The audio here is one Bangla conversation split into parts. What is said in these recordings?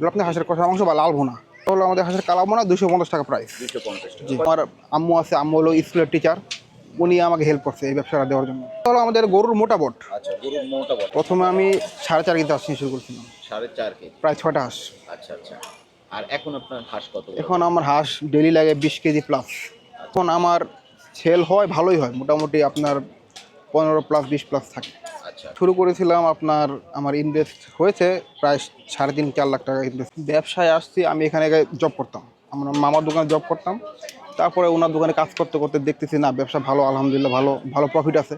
আপনি হাঁসের কষা মাংস বা লাল ভুনা এটা হলো আমাদের হাঁসের কালা ভুনা দুশো পঞ্চাশ টাকা প্রাইস জি। আমার আম্মু আছে আম্মু হলো স্কুলের টিচার উনি আমাকে হেল্প করছে এই ব্যবসাটা দেওয়ার জন্য। এটা হলো আমাদের গরুর মোটা বট। আচ্ছা গরুর মোটা প্রথমে আমি সাড়ে চার কেজি হাঁস নিয়ে শুরু করছিলাম। সাড়ে চার কেজি। প্রায় ছটা হাঁস। আচ্ছা আচ্ছা। আর এখন আপনার হাঁস কত এখন আমার হাঁস ডেলি লাগে বিশ কেজি প্লাস এখন আমার সেল হয় ভালোই হয়। মোটামুটি আপনার পনেরো প্লাস বিশ প্লাস থাকে। শুরু করেছিলাম আপনার, আমার ইনভেস্ট হয়েছে প্রায় সাড়ে তিন, চার লাখ টাকা ইনভেস্ট ব্যবসায় আসছি, আমি এখানে জব করতাম। আমার মামার দোকানে জব করতাম। তারপরে ওনার দোকানে কাজ করতে করতে দেখতেছি, না, ব্যবসা ভালো, আলহামদুলিল্লাহ, ভালো ভালো প্রফিট আছে।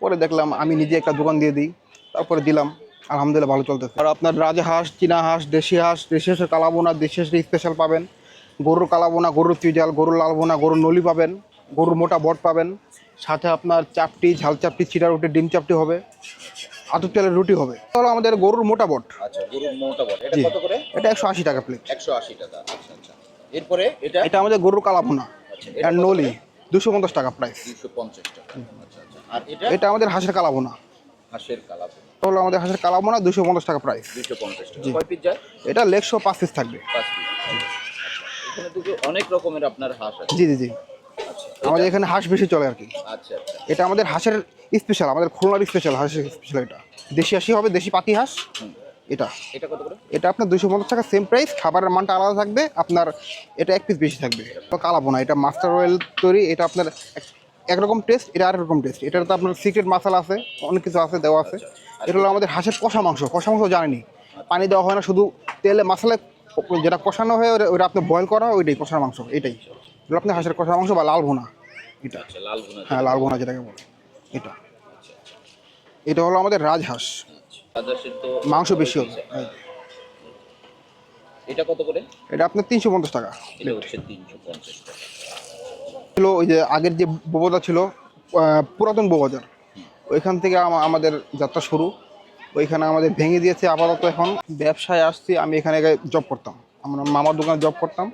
পরে দেখলাম, আমি নিজে একটা দোকান দিয়ে দিই। তারপরে দিলাম, আলহামদুলিল্লাহ, ভালো চলতেছে। আর আপনার রাজা হাঁস, চীনা হাঁস, দেশি হাঁস, দেশি হাঁসের কালাবোনা, দেশি হাঁসের স্পেশাল পাবেন। গরুর কালাবোনা, গরুর চুইজাল, গরুর লালবোনা, গরুর নলি পাবেন। গরুর মোটা বট পাবেন। সাথে আপনার চাপটি ঝাল চাপটি চিটা রুটি ডিম চাপটি হবে আতর তেলের রুটি হবে। তাহলে আমাদের গরুর মোটা বট। আচ্ছা গরুর মোটা বড় এটা কত করে? এটা একশো আশি টাকা প্লেট একশো আশি টাকা। আচ্ছা আচ্ছা। এরপরে এটা? এটা আমাদের গরুর কালাবোনা আচ্ছা আর নলি দুশো পঞ্চাশ টাকা প্রাইস টাকা। আচ্ছা আচ্ছা। আর এটা? এটা আমাদের হাঁসের কালাবোনা হাঁসের এটা আমাদের হাঁসের কালাবোনা দুশো পঞ্চাশ টাকা প্রাইস দুশো পঞ্চাশ টাকা। কয় পিস যায়? এটা লেগশো পাঁচ পিস থাকবে। পাঁচ পিস এখানে দুটো অনেক রকমের আপনার হাঁস আছে। জি জি জি। আমাদের এখানে হাঁস বেশি চলে আর কি। আচ্ছা আচ্ছা। এটা আমাদের হাঁসের স্পেশাল আমাদের খুলনার স্পেশাল হাঁসের স্পেশাল এটা। দেশি হাঁসি হবে দেশি পাতি হাঁস এটা। এটা কত করে? এটা আপনার দুশো পঞ্চাশ টাকা সেম প্রাইস খাবারের মানটা আলাদা থাকবে আপনার এটা এক পিস বেশি থাকবে। কালাবো না এটা মাস্টার অয়েল তৈরি এটা আপনার এক- একরকম টেস্ট এটা আরেক রকম টেস্ট এটার তো আপনার সিক্রেট মশলা আছে অনেক কিছু আছে দেওয়া আছে। এটা হলো আমাদের হাঁসের কষা মাংস কষা মাংস জানেনি পানি দেওয়া হয় না শুধু তেলে মশলায় যেটা কষানো হয় ওটা আপনার বয়েল করা হয় ওইটাই কষার মাংস এটাই। এগুলো হাঁসের কষা মাংস বা লাল ভুনা। এটা আচ্ছা লাল ভুনা হ্যাঁ লাল ভুনা যেটাকে বলে। এটা। এটা হলো আমাদের রাজহাঁস। মাংস বেশি হবে। এটা কত করে? এটা আপনার তিনশো পঞ্চাশ টাকা। এটা হচ্ছে তিনশো পঞ্চাশ টাকা। ছিল ওই যে আগের যে বোবাদা ছিল পুরাতন বোবাজার ওইখান থেকে আমাদের যাত্রা শুরু। ওইখানে আমাদের ভেঙে দিয়েছে আপাতত এখন। ব্যবসায় আসছি আমি এখানে জব করতাম। আমরা মামার দোকানে জব করতাম।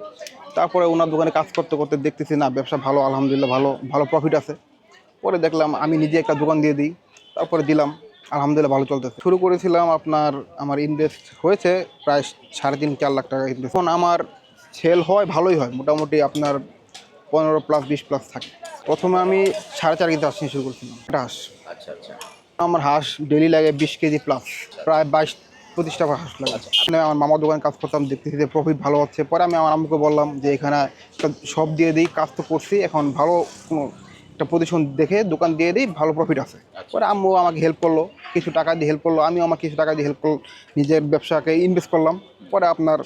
তারপরে ওনার দোকানে কাজ করতে করতে দেখতেছি না ব্যবসা ভালো আলহামদুলিল্লাহ ভালো ভালো প্রফিট আছে। পরে দেখলাম আমি নিজে একটা দোকান দিয়ে দিই তারপরে দিলাম আলহামদুলিল্লাহ ভালো চলতেছে। শুরু করেছিলাম আপনার আমার ইনভেস্ট হয়েছে প্রায় সাড়ে তিন চার লাখ টাকা ইনভেস্ট এখন আমার সেল হয় ভালোই হয় মোটামুটি আপনার পনেরো প্লাস বিশ প্লাস থাকে। প্রথমে আমি সাড়ে চার কেজি হাঁস নিয়ে শুরু করছিলাম হাঁস। আচ্ছা আচ্ছা। আমার হাঁস ডেলি লাগে বিশ কেজি প্লাস প্রায় বাইশ পঁচিশ টাকা হাঁস লাগে এখানে আমার মামার দোকানে কাজ করতাম দেখতেছি যে প্রফিট ভালো হচ্ছে। পরে আমি আমার আম্মুকে বললাম যে এখানে একটা সব দিয়ে দিই কাজ তো করছি এখন ভালো কোনো একটা পজিশন দেখে দোকান দিয়ে দিই ভালো প্রফিট আছে। পরে আম্মু আমাকে হেল্প করল কিছু টাকা দিয়ে হেল্প করল আমিও আমার কিছু টাকা দিয়ে হেল্প করল নিজের ব্যবসাকে ইনভেস্ট করলাম। পরে আপনার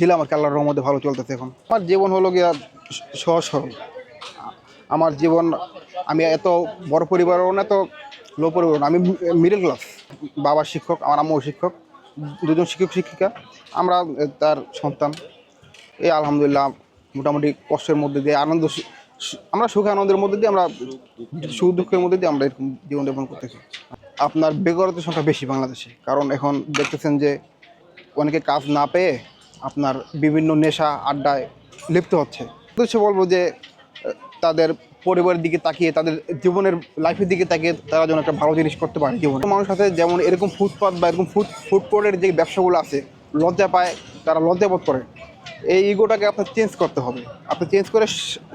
দিলাম আর কি আল্লাহর রহমতে ভালো চলতেছে এখন। আমার জীবন হলো গিয়া সহজ সরল। আমার জীবন আমি এত বড় পরিবারও না তো লো পরিবার আমি মিডল ক্লাস বাবা শিক্ষক আমার আম্মু শিক্ষক। দুজন শিক্ষক শিক্ষিকা, আমরা তার সন্তান। এই আলহামদুলিল্লাহ মোটামুটি কষ্টের মধ্যে দিয়ে, আনন্দ সু- সু- আমরা সুখে আনন্দের মধ্যে দিয়ে আমরা সুখ দুঃখের মধ্যে দিয়ে আমরা এরকম জীবনযাপন করতেছি আপনার বেকারত্বের সংখ্যা বেশি বাংলাদেশে, কারণ এখন দেখতেছেন যে অনেকে কাজ না পেয়ে আপনার বিভিন্ন নেশা, আড্ডায় লিপ্ত হচ্ছে। উদ্দেশ্য বলব যে তাদের পরিবারের দিকে তাকিয়ে তাদের জীবনের লাইফের দিকে তাকিয়ে তারা যেন একটা ভালো জিনিস করতে পারে জীবনে। মানুষ আছে যেমন এরকম ফুটপাত বা এরকম ফুড ফুডকোর্টের যে ব্যবসাগুলো আছে লজ্জা পায় তারা লজ্জাবোধ করে। এই ইগোটাকে আপনার চেঞ্জ করতে হবে। আপনি চেঞ্জ করে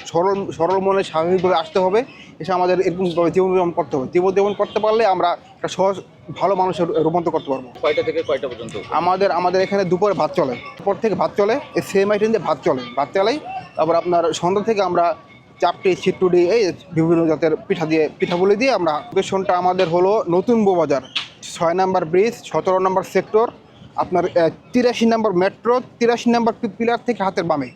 সরল সরল মনে স্বাভাবিকভাবে আসতে হবে এসে আমাদের এরকম জীবনযাপন করতে হবে। জীবনযাপন করতে পারলে আমরা একটা সহজ ভালো মানুষের রূপান্তর করতে পারব। কয়টা থেকে কয়টা পর্যন্ত? আমাদের আমাদের এখানে দুপুরে ভাত চলে। দুপুর থেকে ভাত চলে এই সেম আইটেম দিয়ে ভাত চলে। ভাত চালাই তারপর আপনার সন্ধ্যা থেকে আমরা চাপটি ছিটুডি এই বিভিন্ন জাতের পিঠা দিয়ে পিঠাগুলি দিয়ে আমরা লোকেশনটা আমাদের হলো নতুন বৌবাজার। ছয় নাম্বার ব্রিজ, সতেরো নম্বর সেক্টর, আপনার তিরাশি নম্বর মেট্রো, তিরাশি নম্বর পিলার থেকে হাতের বামে।